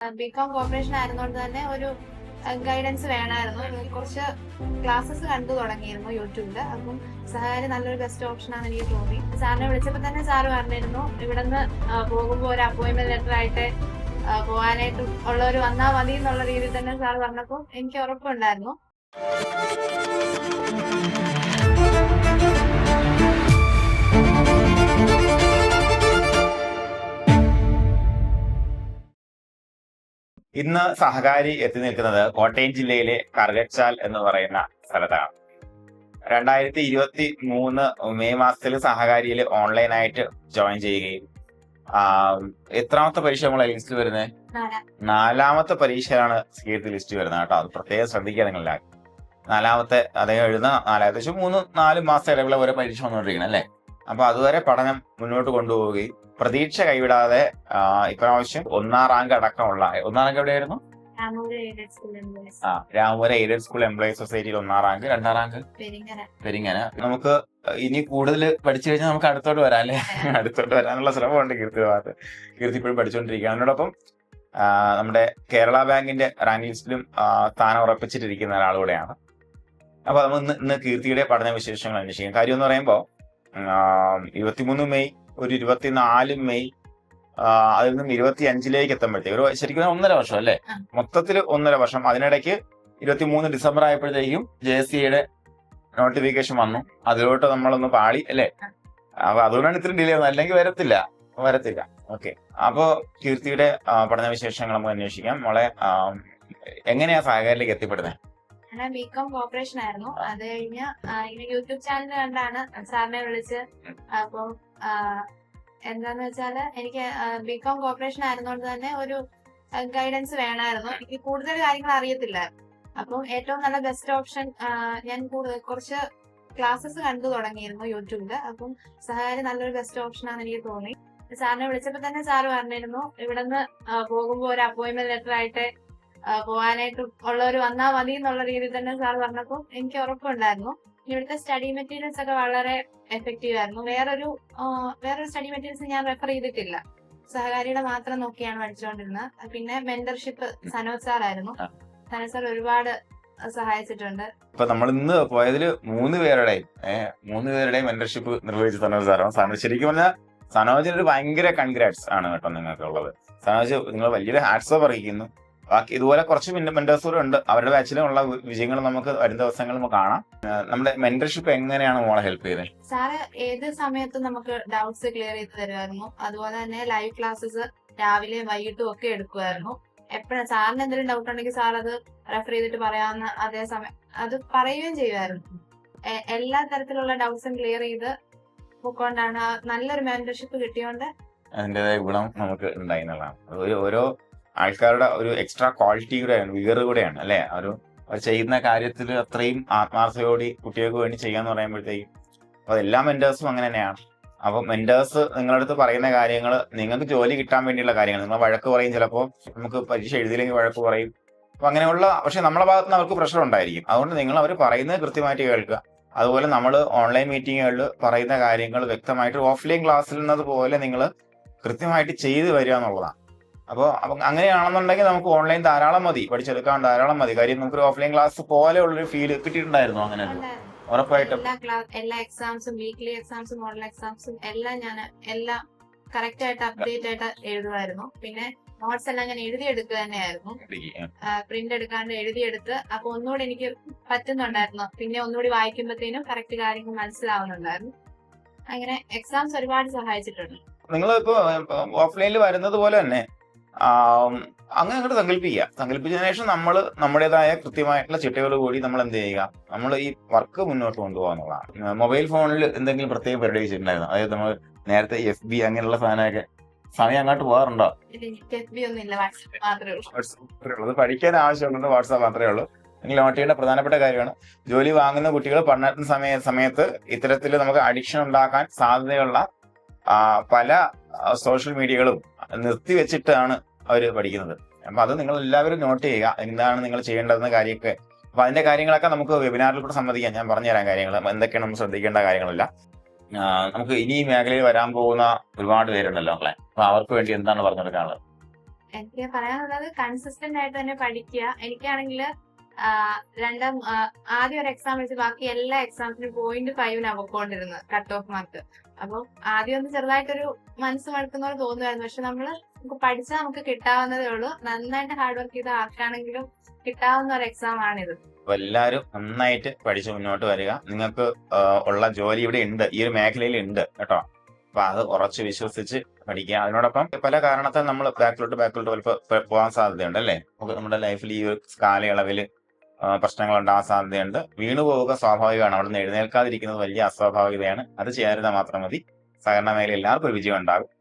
BCom corporation ആയിരുന്നോണ്ട് തന്നെ ഒരു guidance വേണമായിരുന്നു കുറച്ച് ക്ലാസ്സസ് കണ്ടു തുടങ്ങിയിരുന്നു യൂട്യൂബിൽ അപ്പം സഹാരി നല്ലൊരു ബെസ്റ്റ് ഓപ്ഷൻ ആണ് എനിക്ക് തോന്നി. സാറിനെ വിളിച്ചപ്പോൾ തന്നെ സാറ് പറഞ്ഞിരുന്നു ഇവിടുന്ന് പോകുമ്പോൾ ഒരു അപ്പോയിന്റ്മെന്റ് ലെറ്റർ ആയിട്ട് പോകാനായിട്ട് ഉള്ളവർ വന്നാൽ മതി എന്നുള്ള രീതിയിൽ തന്നെ സാർ പറഞ്ഞപ്പോൾ എനിക്ക് ഉറപ്പുണ്ടായിരുന്നു. ഇന്ന് സഹകാരി എത്തി നിൽക്കുന്നത് കോട്ടയം ജില്ലയിലെ കറുകച്ചാൽ എന്ന് പറയുന്ന സ്ഥലത്താണ്. രണ്ടായിരത്തി ഇരുപത്തി മൂന്ന് മെയ് മാസത്തിൽ സഹകാരിയിൽ ഓൺലൈനായിട്ട് ജോയിൻ ചെയ്യുകയും ആ, എത്രാമത്തെ പരീക്ഷ നമ്മളെ ലിസ്റ്റ് വരുന്നത് നാലാമത്തെ പരീക്ഷയാണ് സ്കീർത്ത് ലിസ്റ്റ് വരുന്നത് കേട്ടോ. അത് പ്രത്യേകം ശ്രദ്ധിക്കുക നിങ്ങളെല്ലാവരും. നാലാമത്തെ അദ്ദേഹം എഴുതുന്ന നാലാമത്തെ മൂന്ന് നാല് മാസം ഇടവിള ഓരോ പരീക്ഷ വന്നുകൊണ്ടിരിക്കണം അല്ലേ? അപ്പൊ അതുവരെ പഠനം മുന്നോട്ട് കൊണ്ടുപോവുകയും പ്രതീക്ഷ കൈവിടാതെ ഇപ്രാവശ്യം ഒന്നാം റാങ്ക് അടക്കമുള്ള ഒന്നാം റാങ്ക് എവിടെയായിരുന്നു? ആ രാമപുരം എയ്ഡഡ് സ്കൂൾ എംപ്ലോയീസ് സൊസൈറ്റിയിൽ ഒന്നാം റാങ്ക്. രണ്ടാം റാങ്ക്? പെരിങ്ങന പെരിങ്ങനെ നമുക്ക് ഇനി കൂടുതൽ പഠിച്ചു കഴിഞ്ഞാൽ നമുക്ക് അടുത്തോട്ട് വരാം അല്ലെ? അടുത്തോട്ട് വരാനുള്ള ശ്രമമുണ്ട് കീർത്തി ഭാഗത്ത്. കീർത്തി ഇപ്പോഴും പഠിച്ചുകൊണ്ടിരിക്കുകയാണ് അതിനോടൊപ്പം നമ്മുടെ കേരള ബാങ്കിന്റെ റാങ്ക് ലിസ്റ്റിലും സ്ഥാനം ഉറപ്പിച്ചിട്ടിരിക്കുന്ന ഒരാൾ കൂടെയാണ് അപ്പൊ നമ്മൾ ഇന്ന് ഇന്ന് കീർത്തിയുടെ പഠന വിശേഷങ്ങൾ അന്വേഷിക്കും. കാര്യം എന്ന് പറയുമ്പോൾ ഇരുപത്തിമൂന്ന് മെയ് ഒരു ഇരുപത്തിനാല് മെയ് അതിൽ നിന്നും ഇരുപത്തി അഞ്ചിലേക്ക് എത്തുമ്പോഴത്തേക്ക്. ഒരു ശരിക്കും ഒന്നര വർഷം അല്ലേ? മൊത്തത്തിൽ ഒന്നര വർഷം. അതിനിടയ്ക്ക് ഇരുപത്തി മൂന്ന് ഡിസംബർ ആയപ്പോഴത്തേക്കും ജെ എസ് സിയുടെ നോട്ടിഫിക്കേഷൻ വന്നു. അതിലോട്ട് നമ്മളൊന്ന് പാളി അല്ലേ? അപ്പൊ അതുകൊണ്ടാണ് ഇത്രയും ഡിലേ വന്നത്. അല്ലെങ്കിൽ വരത്തില്ല. വരത്തില്ല. ഓക്കെ. അപ്പോ കീർത്തിയുടെ പഠന വിശേഷങ്ങൾ നമുക്ക് അന്വേഷിക്കാം. മോളെ എങ്ങനെയാ സഹകാരിലേക്ക് എത്തിപ്പെടുന്നത് ഞാൻ ബികോം കോർപ്പറേഷൻ ആയിരുന്നു. അത് കഴിഞ്ഞ് ഇങ്ങനെ യൂട്യൂബ് ചാനൽ കണ്ടാണ് സാറിനെ വിളിച്ച്. അപ്പം ആ, എന്താന്ന് വെച്ചാൽ എനിക്ക് ബികോം കോർപ്പറേഷൻ ആയിരുന്നോണ്ട് തന്നെ ഒരു ഗൈഡൻസ് വേണമായിരുന്നു എനിക്ക് കൂടുതൽ കാര്യങ്ങൾ അറിയത്തില്ല. അപ്പം ഏറ്റവും നല്ല ബെസ്റ്റ് ഓപ്ഷൻ ഞാൻ കൂടുതൽ കുറച്ച് ക്ലാസ്സസ് കണ്ടു തുടങ്ങിയിരുന്നു യൂട്യൂബിൽ അപ്പം സഹായം നല്ലൊരു ബെസ്റ്റ് ഓപ്ഷൻ ആണെന്ന് എനിക്ക് തോന്നി. സാറിനെ വിളിച്ചപ്പോൾ തന്നെ സാറ് പറഞ്ഞിരുന്നു ഇവിടുന്ന് നിന്ന് പോകുമ്പോൾ ഒരു അപ്പോയിന്റ്മെന്റ് ലെറ്റർ ആയിട്ട് ആ, പോകാനായിട്ട് ഉള്ളവർ വന്നാൽ മതി എന്നുള്ള രീതിയിൽ തന്നെ സാർ പറഞ്ഞപ്പോൾ എനിക്ക് ഉറപ്പുണ്ടായിരുന്നു. ഇവിടുത്തെ സ്റ്റഡി മെറ്റീരിയൽസ് ഒക്കെ വളരെ എഫക്റ്റീവ് ആയിരുന്നു. വേറൊരു വേറൊരു സ്റ്റഡി മെറ്റീരിയൽസ് ഞാൻ റെഫർ ചെയ്തിട്ടില്ല. സഹകാരിയുടെ മാത്രം നോക്കിയാണ് പഠിച്ചുകൊണ്ടിരുന്നത് പിന്നെ മെന്റർഷിപ്പ് സനോജ് സാർ ആയിരുന്നു. സനോജ് സാർ ഒരുപാട് സഹായിച്ചിട്ടുണ്ട്. ഇപ്പൊ നമ്മൾ ഇന്ന് പോയതിൽ മൂന്ന് പേരുടെയും ഏഹ് മൂന്ന് പേരുടെയും മെന്റർഷിപ്പ് നിർവഹിച്ച സനോജ് സാറാണ് സനോജ് ശരിക്കും പറഞ്ഞാൽ സനോജിന് ഒരു ഭയങ്കര കൺഗ്രാറ്റ്സ് ആണ് കേട്ടോ നിങ്ങൾക്കുള്ളത്. സനോജ് നിങ്ങൾ വലിയൊരു ഹാറ്റ്സ് ഓഫ് അറിയിക്കുന്നു. ബാക്കി ഇതുപോലെ കുറച്ച് മെന്റേഴ്സ് കൂടെ ഉണ്ട്. അവരുടെ ബാച്ചിലുള്ള വിജയങ്ങൾ നമുക്ക് വരും ദിവസങ്ങൾ നമുക്ക് കാണാം. നമ്മുടെ മെന്റർഷിപ്പ് എങ്ങനെയാണ് മോളെ ഹെൽപ്പ് ചെയ്തത് സാറ് ഏത് സമയത്തും നമുക്ക് ഡൗട്ട്സ് ക്ലിയർ ചെയ്ത് തരുമായിരുന്നു. അതുപോലെ തന്നെ ലൈവ് ക്ലാസ്സസ് രാവിലെ വൈകിട്ടും ഒക്കെ എടുക്കുമായിരുന്നു. എപ്പോഴും സാറിന് എന്തെങ്കിലും ഡൗട്ട് ഉണ്ടെങ്കിൽ സാർ അത് റെഫർ ചെയ്തിട്ട് പറയാവുന്ന അതേ സമയം അത് പറയുകയും ചെയ്യുമായിരുന്നു. എല്ലാ തരത്തിലുള്ള ഡൗട്ട്സും ക്ലിയർ ചെയ്ത് പൊക്കോണ്ടാണ് നല്ലൊരു മെന്റർഷിപ്പ് കിട്ടിയോണ്ട് അതിന്റെതായ ഗുണം നമുക്ക് ഉണ്ടായി എന്നുള്ളതാണ്. ഓരോ ആൾക്കാരുടെ ഒരു എക്സ്ട്രാ ക്വാളിറ്റി കൂടെയാണ് വിഗർ കൂടെയാണ് അല്ലെ? ഒരു ചെയ്യുന്ന കാര്യത്തിൽ അത്രയും ആത്മാർത്ഥയോടി കുട്ടികൾക്ക് വേണ്ടി ചെയ്യാന്ന് പറയുമ്പോഴത്തേക്കും. അപ്പൊ എല്ലാ മെന്റേഴ്സും അങ്ങനെ തന്നെയാണ്. അപ്പൊ മെന്റേഴ്സ് നിങ്ങളുടെ അടുത്ത് പറയുന്ന കാര്യങ്ങൾ നിങ്ങൾക്ക് ജോലി കിട്ടാൻ വേണ്ടിയുള്ള കാര്യങ്ങൾ നിങ്ങൾ വഴക്ക് പറയും ചിലപ്പോൾ നമുക്ക് പരീക്ഷ എഴുതിയില്ലെങ്കിൽ വഴക്ക് പറയും. അപ്പൊ അങ്ങനെയുള്ള പക്ഷെ നമ്മളെ ഭാഗത്ത് നിന്ന് അവർക്ക് പ്രഷർ ഉണ്ടായിരിക്കും. അതുകൊണ്ട് നിങ്ങൾ അവർ പറയുന്നത് കൃത്യമായിട്ട് കേൾക്കുക. അതുപോലെ നമ്മൾ ഓൺലൈൻ മീറ്റിങ്ങുകളിൽ പറയുന്ന കാര്യങ്ങൾ വ്യക്തമായിട്ട് ഓഫ്ലൈൻ ക്ലാസ്സിൽ നിന്നതുപോലെ നിങ്ങൾ കൃത്യമായിട്ട് ചെയ്തു വരിക എന്നുള്ളതാണ്. അപ്പോൾ അപ്പം അങ്ങനെയാണെന്നുണ്ടെങ്കിൽ നമുക്ക് ഓൺലൈൻ ധാരാളം മതി. പഠിച്ചെടുക്കാൻ ധാരാളം മതി. കാര്യം നമുക്ക് ഓഫ്ലൈൻ ക്ലാസ് പോലെ ഉള്ളൊരു ഫീൽ കിട്ടിയിട്ടുണ്ടായിരുന്നു അങ്ങനെ ഉറപ്പായിട്ടും. എല്ലാ എക്സാംസും വീക്ക്ലി എക്സാംസും മോഡൽ എക്സാംസും എല്ലാം ഞാൻ എല്ലാം കറക്റ്റ് ആയിട്ട് അപ്ഡേറ്റ് ആയിട്ട് എഴുതുമായിരുന്നു. പിന്നെ നോട്ട്സ് എല്ലാം ഞാൻ എഴുതിയെടുക്കുക തന്നെയായിരുന്നു. പ്രിന്റ് എടുക്കാണ്ട് എഴുതിയെടുത്ത് അപ്പൊ ഒന്നുകൂടി എനിക്ക് പറ്റുന്നുണ്ടായിരുന്നു. പിന്നെ ഒന്നുകൂടി വായിക്കുമ്പോഴത്തേനും കറക്റ്റ് കാര്യങ്ങൾ മനസ്സിലാവുന്നുണ്ടായിരുന്നു. അങ്ങനെ എക്സാംസ് ഒരുപാട് സഹായിച്ചിട്ടുണ്ട്. നിങ്ങൾ ഇപ്പൊ ഓഫ്ലൈനിൽ വരുന്നത് പോലെ തന്നെ അങ്ങനെ അങ്ങോട്ട് സങ്കല്പിക്കുക സങ്കല്പിച്ചതിന് ശേഷം നമ്മൾ നമ്മുടേതായ കൃത്യമായിട്ടുള്ള ചിട്ടയോട് കൂടി നമ്മൾ എന്ത് ചെയ്യുക? നമ്മൾ ഈ വർക്ക് മുന്നോട്ട് കൊണ്ടുപോകാന്നുള്ളതാണ് മൊബൈൽ ഫോണിൽ എന്തെങ്കിലും പ്രത്യേകം പരിപാടി വെച്ചിട്ടുണ്ടായിരുന്നു അതായത് നമ്മൾ നേരത്തെ എഫ് ബി അങ്ങനെയുള്ള സാധനമൊക്കെ സമയം അങ്ങോട്ട് പോകാറുണ്ടോ? ഉള്ളത് പഠിക്കാൻ ആവശ്യമുള്ളത് വാട്സാപ്പ് മാത്രമേ ഉള്ളൂ. അല്ലെങ്കിൽ ഓട്ടിയുടെ പ്രധാനപ്പെട്ട കാര്യമാണ് ജോലി വാങ്ങുന്ന കുട്ടികൾ പഠനത്തിന് സമയ സമയത്ത് ഇത്തരത്തിൽ നമുക്ക് അഡിക്ഷൻ ഉണ്ടാക്കാൻ സാധ്യതയുള്ള പല സോഷ്യൽ മീഡിയകളും നിർത്തിവെച്ചിട്ടാണ് അവർ പഠിക്കുന്നത്. അപ്പൊ അത് നിങ്ങൾ എല്ലാവരും നോട്ട് ചെയ്യുക എന്താണ് നിങ്ങൾ ചെയ്യേണ്ടതെന്ന കാര്യമൊക്കെ. അപ്പൊ അതിന്റെ കാര്യങ്ങളൊക്കെ നമുക്ക് വെബിനാറിൽ കൂടെ സംബന്ധിക്കാം. ഞാൻ പറഞ്ഞുതരാം കാര്യങ്ങൾ. എന്തൊക്കെയാണ് നമ്മൾ ശ്രദ്ധിക്കേണ്ട കാര്യങ്ങളല്ല. നമുക്ക് ഇനി മേഖലയിൽ വരാൻ പോകുന്ന ഒരുപാട് പേരുണ്ടല്ലോ മക്കളെ. അപ്പൊ അവർക്ക് വേണ്ടി എന്താണ് പറഞ്ഞു കൊടുക്കാനുള്ളത് എനിക്ക് പറയാനുള്ളത് കൺസിസ്റ്റന്റ് ആയിട്ട് തന്നെ പഠിക്കുക. എനിക്കാണെങ്കിൽ രണ്ടാം ആദ്യം ഒരു എക്സാം വെച്ച് ബാക്കി എല്ലാ എക്സാംസിനും പോയിന്റ് ഫൈവിനാണ് പൊക്കോണ്ടിരുന്നത് കട്ട് ഓഫ് മാർക്ക് അപ്പം ആദ്യം ഒന്ന് ചെറുതായിട്ടൊരു മനസ്സ് മടുക്കുന്ന പോലെ തോന്നുമായിരുന്നു പക്ഷെ നമ്മൾ നമുക്ക് പഠിച്ചാൽ നമുക്ക് കിട്ടാവുന്നതേ ഉള്ളൂ. നന്നായിട്ട് ഹാർഡ് വർക്ക് ചെയ്ത് ആർക്കാണെങ്കിലും കിട്ടാവുന്ന ഒരു എക്സാം ആണിത്. അപ്പൊ എല്ലാവരും നന്നായിട്ട് പഠിച്ച് മുന്നോട്ട് വരിക. നിങ്ങൾക്ക് ഉള്ള ജോലി ഇവിടെ ഉണ്ട്. ഈ ഒരു മേഖലയിൽ ഉണ്ട് കേട്ടോ. അപ്പൊ അത് ഉറച്ച് വിശ്വസിച്ച് പഠിക്കുക. അതിനോടൊപ്പം പല കാരണത്താൽ നമ്മൾ ബാക്കിലോട്ട് ബാക്കിലോട്ട് പോകാൻ സാധ്യതയുണ്ട് അല്ലേ? നമുക്ക് നമ്മുടെ ലൈഫിൽ ഈ ഒരു കാലയളവിൽ പ്രശ്നങ്ങൾ ആ സാധ്യതയുണ്ട് വീണു പോവുക സ്വാഭാവികമാണ്. അവിടെ നിന്ന് എഴുന്നേൽക്കാതിരിക്കുന്നത് വലിയ അസ്വാഭാവികതയാണ്. അത് ചെയ്യാതിരുന്നാൽ മാത്രം മതി. സഹകരണ മേഖല എല്ലാവർക്കും ഒരു വിജയം ഉണ്ടാകും.